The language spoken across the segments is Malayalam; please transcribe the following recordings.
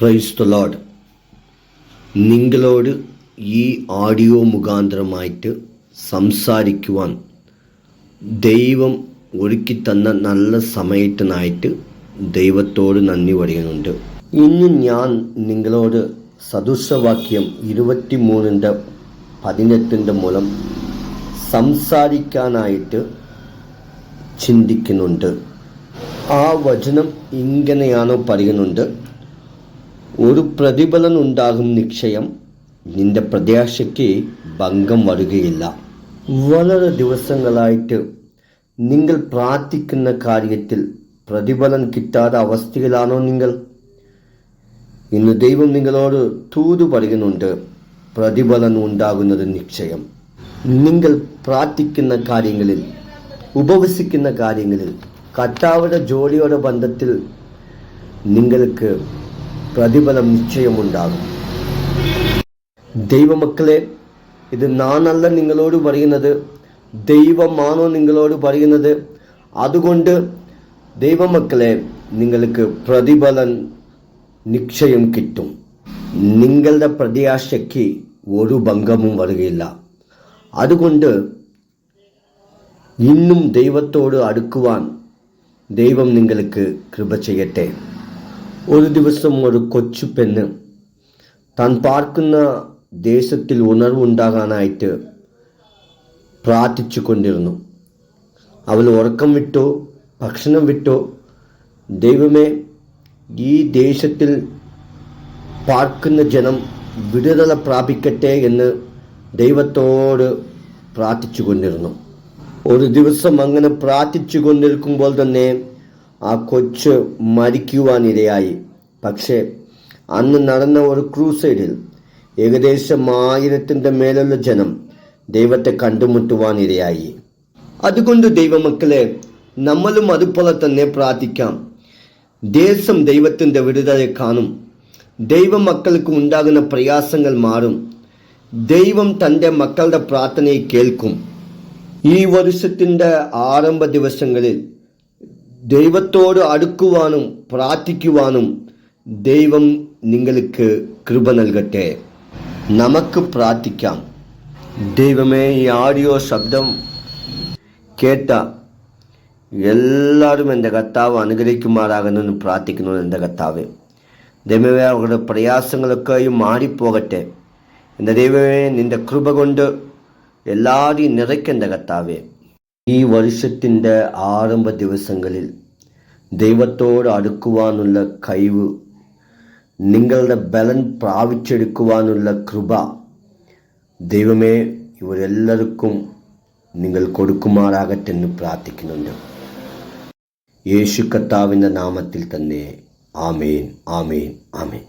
പ്രൈസ് ദ ലോഡ് നിങ്ങളോട് ഈ ഓഡിയോ മുഖാന്തരമായിട്ട് സംസാരിക്കുവാൻ ദൈവം ഒരുക്കി തന്ന നല്ല സമയത്തിനായിട്ട് ദൈവത്തോട് നന്ദി പറയുന്നുണ്ട്. ഇന്ന് ഞാൻ നിങ്ങളോട് സദൃശവാക്യം ഇരുപത്തി മൂന്നിന്റെ പതിനെട്ടിന്റെ മൂലം സംസാരിക്കാനായിട്ട് ചിന്തിക്കുന്നുണ്ട്. ആ വചനം ഇങ്ങനെയാണോ പറയുന്നുണ്ട്? ഒരു പ്രതിഫലം ഉണ്ടാകും നിശ്ചയം. നിന്റെ പ്രത്യാശയ്ക്ക് ഭംഗം വരികയില്ല. വളരെ ദിവസങ്ങളായിട്ട് നിങ്ങൾ പ്രാർത്ഥിക്കുന്ന കാര്യത്തിൽ പ്രതിഫലം കിട്ടാത്ത അവസ്ഥയിലാണോ നിങ്ങൾ? ഇന്ന് ദൈവം നിങ്ങളോട് തൂതു പറയുന്നുണ്ട് പ്രതിഫലം ഉണ്ടാകുന്നത് നിശ്ചയം. നിങ്ങൾ പ്രാർത്ഥിക്കുന്ന കാര്യങ്ങളിൽ ഉപവസിക്കുന്ന കാര്യങ്ങളിൽ കർത്താവുടെ ജോലിയുടെ ബന്ധത്തിൽ നിങ്ങൾക്ക് പ്രതിഫലം നിശ്ചയമുണ്ടാകും. ദൈവമക്കളെ ഇത് നാനല്ല നിങ്ങളോട് പറയുന്നത് ദൈവമാണോ നിങ്ങളോട് പറയുന്നത്? അതുകൊണ്ട് ദൈവമക്കളെ നിങ്ങൾക്ക് പ്രതിഫലം നിശ്ചയം കിട്ടും. നിങ്ങളുടെ പ്രത്യാശയ്ക്ക് ഒരു ഭംഗമും വരികയില്ല. അതുകൊണ്ട് ഇന്നും ദൈവത്തോട് അടുക്കുവാൻ ദൈവം നിങ്ങൾക്ക് കൃപ ചെയ്യട്ടെ. ഒരു ദിവസം ഒരു കൊച്ചു പെണ്ണ് താൻ പാർക്കുന്ന ദേശത്തിൽ ഉണർവുണ്ടാകാനായിട്ട് പ്രാർത്ഥിച്ചു കൊണ്ടിരുന്നു. അവൾ ഉറക്കം വിട്ടോ ഭക്ഷണം വിട്ടോ ദൈവമേ ഈ ദേശത്തിൽ പാർക്കുന്ന ജനം വിടുതല പ്രാപിക്കട്ടെ എന്ന് ദൈവത്തോട് പ്രാർത്ഥിച്ചു കൊണ്ടിരുന്നു. ഒരു ദിവസം അങ്ങനെ പ്രാർത്ഥിച്ചു കൊണ്ടിരിക്കുമ്പോൾ തന്നെ ആ കൊച്ച് മരിക്കുവാനിരയായി പക്ഷേ അന്ന് നടന്ന ഒരു ക്രൂസൈഡിൽ ഏകദേശം ആയിരത്തിന്റെ മേലുള്ള ജനം ദൈവത്തെ കണ്ടുമുട്ടുവാനിരയായി അതുകൊണ്ട് ദൈവമക്കളെ നമ്മളും അതുപോലെ തന്നെ പ്രാർത്ഥിക്കാം. ദേശം ദൈവത്തിന്റെ വിടുതലെ കാണും. ദൈവമക്കൾക്ക് ഉണ്ടാകുന്ന പ്രയാസങ്ങൾ മാറും. ദൈവം തന്റെ മക്കളുടെ പ്രാർത്ഥനയെ കേൾക്കും. ഈ വർഷത്തിന്റെ ആരംഭ ദിവസങ്ങളിൽ ദൈവത്തോട് അടുക്കുവാനും പ്രാർത്ഥിക്കുവാനും ദൈവം നിങ്ങൾക്ക് കൃപ നൽകട്ടെ നമുക്ക് പ്രാർത്ഥിക്കാം ദൈവമേ ഈ ആഡിയോ ശബ്ദം കേട്ട എല്ലാവരും എന്റെ കർത്താവ് അനുഗ്രഹിക്കുമാറാകുന്നെന്ന് പ്രാർത്ഥിക്കുന്നു എന്റെ കർത്താവ് ദൈവമേ അവരുടെ പ്രയാസങ്ങളൊക്കെയും മാറിപ്പോകട്ടെ എന്റെ ദൈവമേ നിന്റെ കൃപ കൊണ്ട് എല്ലാവരെയും നിറയ്ക്കേണ്ട കർത്താവേ ഈ വർഷത്തിന്റെ ആരംഭ ദിവസങ്ങളിൽ ദൈവത്തോട് അടുക്കുവാനുള്ള കഴിവ് നിങ്ങളുടെ ബലൻ പ്രാപിച്ചെടുക്കുവാനുള്ള കൃപ ദൈവമേ ഇവരെല്ലാവർക്കും നിങ്ങൾ കൊടുക്കുമാറാകട്ടെ എന്ന് പ്രാർത്ഥിക്കുന്നുണ്ട്. യേശു കർത്താവിന്റെ നാമത്തിൽ തന്നെ ആമേൻ ആമേൻ ആമേൻ.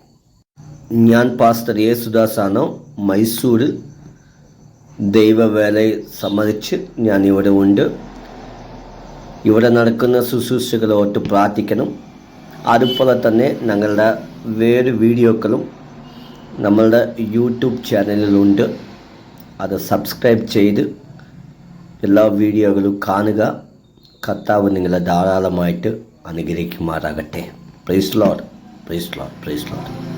ഞാൻ പാസ്റ്റർ യേസുദാസാണ് മൈസൂരിൽ ദൈവവേലയെ സംബന്ധിച്ച് ഞാൻ ഇവിടെ ഉണ്ട്. ഇവിടെ നടക്കുന്ന ശുശ്രൂഷകളോട്ട് പ്രാർത്ഥിക്കണം. അതുപോലെ തന്നെ ഞങ്ങളുടെ വേറെ വീഡിയോകളും നമ്മളുടെ യൂട്യൂബ് ചാനലിലുണ്ട്. അത് സബ്സ്ക്രൈബ് ചെയ്ത് എല്ലാ വീഡിയോകളും കാണുക. കർത്താവ് നിങ്ങളെ ധാരാളമായിട്ട് അനുഗ്രഹിക്കുമാറാകട്ടെ. Praise lord praise lord praise lord